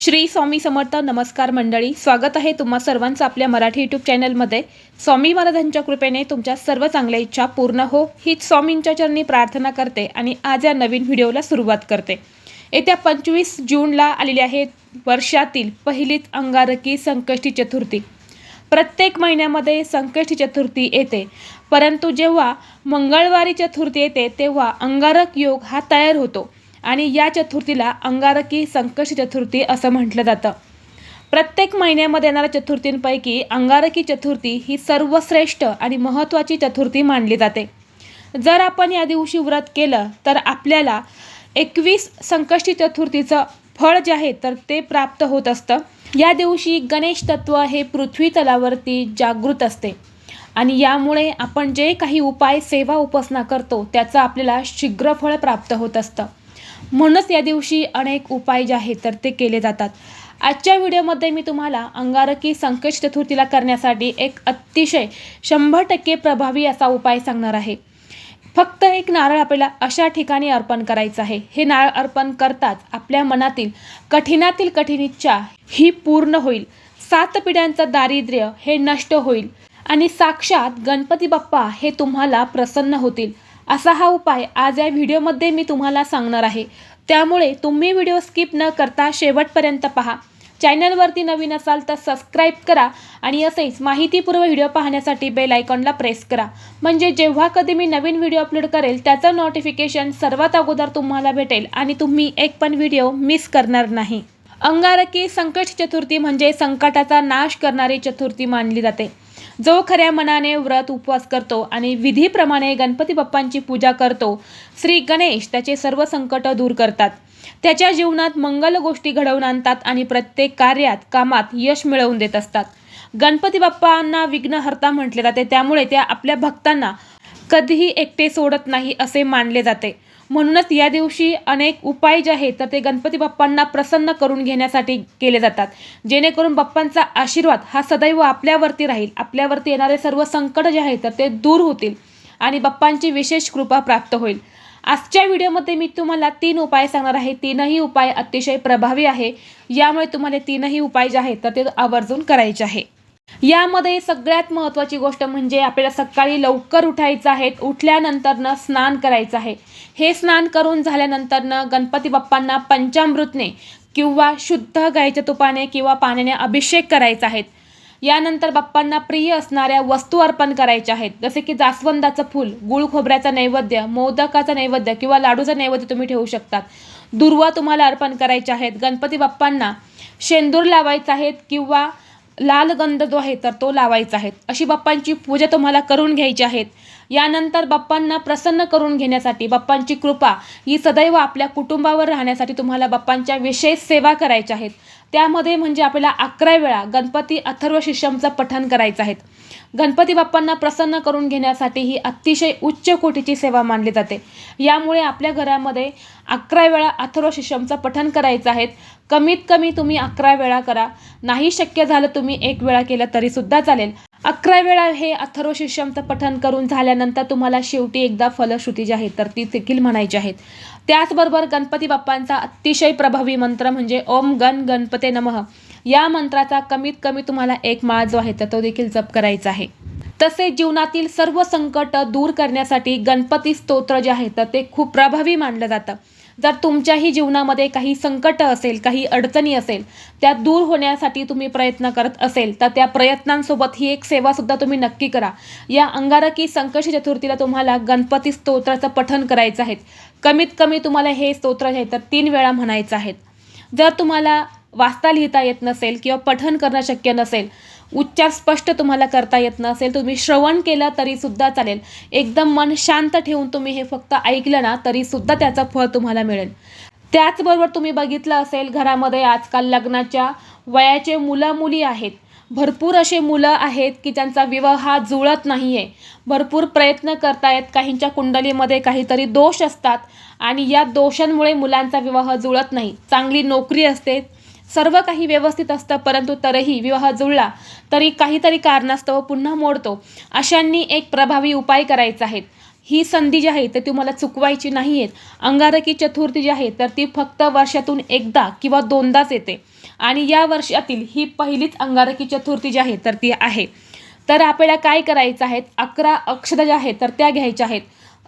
श्री स्वामी समर्थ नमस्कार मंडळी स्वागत आहे तुम्हा सर्वांचं आपल्या मराठी यूट्यूब चॅनलमध्ये. स्वामी महाराजांच्या कृपेने तुमच्या सर्व चांगल्या इच्छा पूर्ण हो हीच स्वामींच्या चरणी प्रार्थना करते आणि आज या नवीन व्हिडिओला सुरुवात करते. येत्या पंचवीस जूनला आलेली आहे वर्षातील पहिलीच अंगारकी संकष्टी चतुर्थी. प्रत्येक महिन्यामध्ये संकष्टी चतुर्थी येते. परंतु जेव्हा मंगळवारी चतुर्थी येते तेव्हा अंगारक योग हा तयार होतो. आणि या चतुर्थीला अंगारकी संकष्टी चतुर्थी असं म्हटलं जातं. प्रत्येक महिन्यामध्ये येणाऱ्या चतुर्थींपैकी अंगारकी चतुर्थी ही सर्वश्रेष्ठ आणि महत्त्वाची चतुर्थी मानली जाते. जर आपण या दिवशी व्रत केलं तर आपल्याला एकवीस संकष्टी चतुर्थीचं फळ जे आहे तर ते प्राप्त होत असतं. या दिवशी गणेश तत्व हे पृथ्वी तलावरती जागृत असते. आणि यामुळे आपण जे काही उपाय सेवा उपासना करतो त्याचं आपल्याला शीघ्र फळ प्राप्त होत असतं. म्हणूनच या दिवशी अनेक उपाय जे आहेत तर ते केले जातात. आजच्या व्हिडिओमध्ये मी तुम्हाला अंगारकी संकेत चतुर्थीला करण्यासाठी एक अतिशय शंभर टक्के प्रभावी असा उपाय सांगणार आहे. फक्त एक नारळ आपल्याला अशा ठिकाणी अर्पण करायचं आहे. हे नारळ अर्पण करताच आपल्या मनातील कठीणातील कठीण इच्छा ही पूर्ण होईल. सात पिढ्यांचं दारिद्र्य हे नष्ट होईल. आणि साक्षात गणपती बाप्पा हे तुम्हाला प्रसन्न होतील. असा हा उपाय आज या व्हिडिओमध्ये मी तुम्हाला सांगणार आहे. त्यामुळे तुम्ही व्हिडिओ स्किप न करता शेवटपर्यंत पहा. चॅनलवरती नवीन असाल तर सबस्क्राईब करा आणि असेच माहितीपूर्व व्हिडिओ पाहण्यासाठी बेल आयकॉनला प्रेस करा. म्हणजे जेव्हा कधी मी नवीन व्हिडिओ अपलोड करेल त्याचं नोटिफिकेशन सर्वात अगोदर तुम्हाला भेटेल आणि तुम्ही एक पण व्हिडिओ मिस करणार नाही. अंगारकी संकट चतुर्थी म्हणजे संकटाचा नाश करणारी चतुर्थी मानली जाते. जो खऱ्या मनाने व्रत उपवास करतो आणि विधीप्रमाणे गणपती बाप्पांची पूजा करतो श्री गणेश त्याचे सर्व संकट दूर करतात. त्याच्या जीवनात मंगल गोष्टी घडवून आणतात आणि प्रत्येक कार्यात कामात यश मिळवून देत असतात. गणपती बाप्पांना विघ्नहर्ता म्हटले जाते त्यामुळे त्या आपल्या भक्तांना कधीही एकटे सोडत नाही असे मानले जाते. म्हणूनच या दिवशी अनेक उपाय जे आहेत तर ते गणपती बाप्पांना प्रसन्न करून घेण्यासाठी केले जातात. जेणेकरून बाप्पांचा आशीर्वाद हा सदैव आपल्यावरती राहील. आपल्यावरती येणारे सर्व संकट जे आहेत तर ते दूर होतील आणि बाप्पांची विशेष कृपा प्राप्त होईल. आजच्या व्हिडिओमध्ये मी तुम्हाला तीन उपाय सांगणार आहे. तीनही उपाय अतिशय प्रभावी आहे. यामुळे तुम्हाला तीनही उपाय जे आहेत तर ते आवर्जून करायचे आहे. यामध्ये सगळ्यात महत्त्वाची गोष्ट म्हणजे आपल्याला सकाळी लवकर उठायचं आहे. उठल्यानंतरनं स्नान करायचं आहे. हे स्नान करून झाल्यानंतरनं गणपती बाप्पांना पंचामृतने किंवा शुद्ध गाईच्या तुपाने किंवा पाण्याने अभिषेक करायचा आहे. यानंतर बाप्पांना प्रिय असणाऱ्या वस्तू अर्पण करायच्या आहेत. जसे की जास्वंदाचं फूल गुळ खोबऱ्याचा नैवेद्य मोदकाचा नैवेद्य किंवा लाडूचा नैवेद्य तुम्ही ठेवू शकतात. दुर्वा तुम्हाला अर्पण करायचे आहेत. गणपती बाप्पांना शेंदूर लावायचा आहेत किंवा लाल गंध जो आहे तर तो लावायचा आहे. अशी बाप्पांची पूजा तुम्हाला करून घ्यायची आहेत यानंतर बाप्पांना प्रसन्न करून घेण्यासाठी बाप्पांची कृपा ही सदैव आपल्या कुटुंबावर राहण्यासाठी तुम्हाला बाप्पांच्या विशेष सेवा करायच्या आहेत. त्यामध्ये म्हणजे आपल्याला अकरा वेळा गणपती अथर्व शिष्यमचं पठण करायचं आहे. गणपती बाप्पांना प्रसन्न करून घेण्यासाठी ही अतिशय उच्च कोटीची सेवा मानली जाते. यामुळे आपल्या घरामध्ये अकरा वेळा अथर्व शिष्यमचं पठण करायचं आहे. कमीत कमी तुम्ही अकरा वेळा करा. नाही शक्य झालं तुम्ही एक वेळा केलं तरीसुद्धा चालेल. अकरा वेळा हे अथर्व शिष्यमचं पठण करून झाल्यानंतर तुम्हाला शेवटी एकदा फलश्रुती जी आहे तर ती देखील म्हणायची आहेत. त्याचबरोबर गणपती बाप्पांचा अतिशय प्रभावी मंत्र म्हणजे ओम गण गणपते नमः. या मंत्राचा कमीत कमी तुम्हाला एक माळ जो आहे तर तो देखील जप करायचा आहे. तसेच जीवनातील सर्व संकट दूर करण्यासाठी गणपती स्तोत्र जे आहे तर ते खूप प्रभावी मानलं जातं. जर तुमच्याही जीवनामध्ये काही संकट असेल काही अडचणी असेल त्या दूर होण्यासाठी तुम्ही प्रयत्न करत असेल तर त्या प्रयत्नांसोबत ही एक सेवासुद्धा तुम्ही नक्की करा. या अंगारकी संकष्टी चतुर्थीला तुम्हाला गणपती स्तोत्राचं पठन करायचं आहे. कमीत कमी तुम्हाला हे स्तोत्र जे आहे तर तीन वेळा म्हणायचं आहेत जर तुम्हाला वाचता लिहिता येत नसेल किंवा पठन करणं शक्य नसेल उच्चार स्पष्ट तुम्हाला करता येत नसेल तुम्ही श्रवण केलं तरीसुद्धा चालेल. एकदम मन शांत ठेवून तुम्ही हे फक्त ऐकलं ना तरीसुद्धा त्याचं फळ तुम्हाला मिळेल. त्याचबरोबर तुम्ही बघितलं असेल घरामध्ये आजकाल लग्नाच्या वयाचे मुलं मुली आहेत. भरपूर असे मुलं आहेत की त्यांचा विवाह हा जुळत नाही आहे भरपूर प्रयत्न करतायत काहींच्या कुंडलीमध्ये काहीतरी दोष असतात आणि या दोषांमुळे मुलांचा विवाह जुळत नाही. चांगली नोकरी असते सर्व काही व्यवस्थित असतं परंतु तरीही विवाह जुळला तरी काहीतरी कारणास्तव पुन्हा मोडतो. अशांनी एक प्रभावी उपाय करायचा आहे. ही संधी जी आहे ते तुम्हाला चुकवायची नाही आहेत अंगारकी चतुर्थी जी आहे तर ती फक्त वर्षातून एकदा किंवा दोनदाच येते. आणि या वर्षातील ही पहिलीच अंगारकी चतुर्थी जी आहे तर ती आहे. तर आपल्याला काय करायचं आहेत अकरा अक्षता ज्या आहेत तर त्या घ्यायच्या आहेत.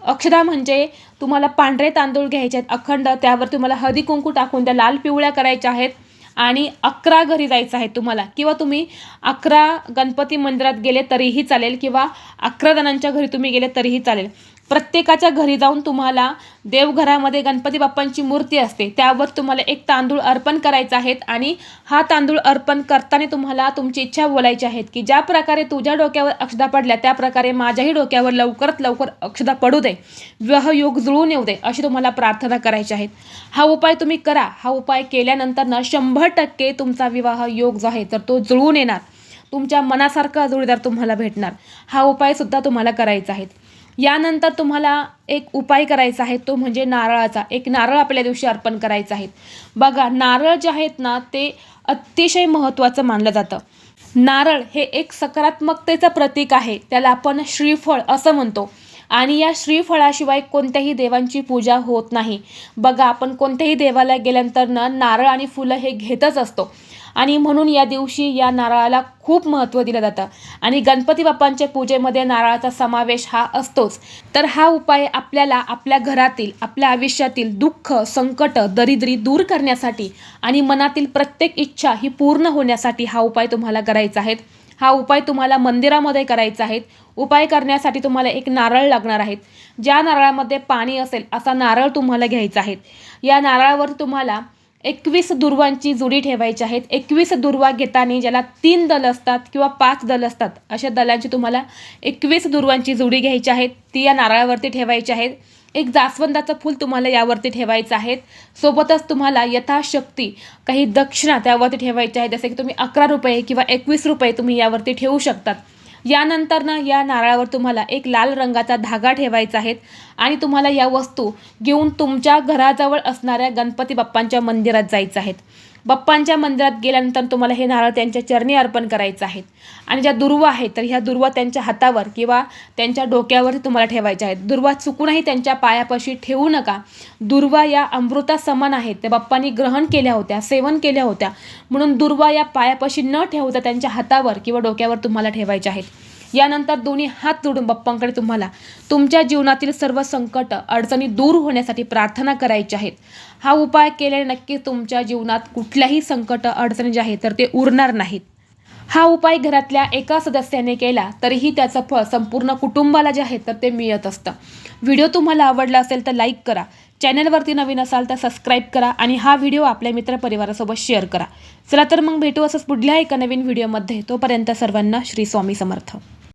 अक्षदा म्हणजे तुम्हाला पांढरे तांदूळ घ्यायचे आहेत अखंड. त्यावर तुम्हाला हळदी कुंकू टाकून त्या लाल पिवळ्या करायच्या आहेत. आणि अकरा घरी जायचं आहे तुम्हाला. किंवा तुम्ही अकरा गणपती मंदिरात गेले तरीही चालेल किंवा अकरा जणांच्या घरी तुम्ही गेले तरीही चालेल. प्रत्येकाच्या घरी जाऊन तुम्हाला देवघरामध्ये गणपती बाप्पांची मूर्ती असते. त्यावर तुम्हाला एक तांदूळ अर्पण करायचा आहेत आणि हा तांदूळ अर्पण करताना तुम्हाला तुमची इच्छा बोलायची आहेत की ज्या प्रकारे तुझ्या डोक्यावर अक्षदा पडल्या त्या प्रकारे माझ्याही डोक्यावर लवकरात लवकर अक्षदा पडू दे. विवाह योग जुळून येऊ दे अशी तुम्हाला प्रार्थना करायची आहेत. हा उपाय तुम्ही करा. हा उपाय केल्यानंतर ना शंभर टक्के तुमचा विवाह योग जो आहे तर तो जुळून येणार. तुमच्या मनासारखा जोडीदार तुम्हाला भेटणार. हा उपायसुद्धा तुम्हाला करायचा आहे. यानंतर तुम्हाला एक उपाय करायचा आहे तो म्हणजे नारळाचा. एक नारळ आपल्या दिवशी अर्पण करायचं आहे. बघा नारळ जे आहेत ना ते अतिशय महत्त्वाचं मानलं जातं. नारळ हे एक सकारात्मकतेचं प्रतीक आहे. त्याला आपण श्रीफळ असं म्हणतो. आणि या श्रीफळाशिवाय कोणत्याही देवांची पूजा होत नाही. बघा आपण कोणत्याही देवाला गेल्यानंतर ना नारळ आणि फुलं हे घेतच असतो. आणि म्हणून या दिवशी या नारळाला खूप महत्त्व दिलं जातं. आणि गणपती बाप्पांच्या पूजेमध्ये नारळाचा समावेश हा असतोच. तर हा उपाय आपल्याला आपल्या घरातील आपल्या आयुष्यातील दुःख संकट दरिद्री दूर करण्यासाठी आणि मनातील प्रत्येक इच्छा ही पूर्ण होण्यासाठी हा उपाय तुम्हाला करायचा आहे. हा उपाय तुम्हाला मंदिरामध्ये करायचा आहे. उपाय करण्यासाठी तुम्हाला एक नारळ लागणार आहेत ज्या नारळामध्ये पाणी असेल असा नारळ तुम्हाला घ्यायचा आहे. या नारळावर तुम्हाला एकवीस दुर्वांची जोडी ठेवायची आहेत. एकवीस दुर्वा घेताना ज्याला तीन दल असतात किंवा पाच दल असतात अशा दलांची तुम्हाला एकवीस दुर्वांची जोडी घ्यायची आहेत. ती या नारळावरती ठेवायची आहेत. एक जास्वंदाचं फूल तुम्हाला यावरती ठेवायचं आहे सोबतच तुम्हाला यथाशक्ती काही दक्षिणा त्यावरती ठेवायच्या आहेत जसे की तुम्ही अकरा रुपये किंवा एकवीस रुपये तुम्ही यावरती ठेवू शकतात. यानंतर ना या नारळावर तुम्हाला एक लाल रंगाचा धागा ठेवायचा आहे आणि तुम्हाला या वस्तू घेऊन तुमच्या घराजवळ असणाऱ्या गणपती बाप्पांच्या मंदिरात जायचं आहेत बाप्पांच्या मंदिरात गेल्यानंतर तुम्हाला हे नारळ त्यांच्या चरणी अर्पण करायचं आहेत आणि ज्या दुर्वा आहेत तर ह्या दुर्वा त्यांच्या हातावर किंवा त्यांच्या डोक्यावर तुम्हाला ठेवायच्या आहेत. दुर्वा चुकूनही त्यांच्या पायापाशी ठेवू नका. दुर्वा या अमृता समान आहेत. त्या बाप्पांनी ग्रहण केल्या होत्या सेवन केल्या होत्या. म्हणून दुर्वा या पायापाशी न ठेवता त्यांच्या हातावर किंवा डोक्यावर तुम्हाला ठेवायच्या आहेत. यानंतर दोन्ही हात जोडून बाप्पांकडे तुम्हाला तुमच्या जीवनातील सर्व संकट अडचणी दूर होण्यासाठी प्रार्थना करायची आहेत. हा उपाय केल्याने नक्की तुमच्या जीवनात कुठल्याही संकट अडचणी जे आहेत तर ते उरणार नाहीत. हा उपाय घरातल्या एका सदस्याने केला तरीही त्याचं फळ संपूर्ण कुटुंबाला जे आहे तर ते मिळत असतं. व्हिडिओ तुम्हाला आवडला असेल तर लाईक करा. चॅनलवरती नवीन असाल तर सबस्क्राईब करा आणि हा व्हिडिओ आपल्या मित्रपरिवारासोबत शेअर करा. चला तर मग भेटू असंच पुढल्या एका नवीन व्हिडिओमध्ये. तोपर्यंत सर्वांना श्री स्वामी समर्थ.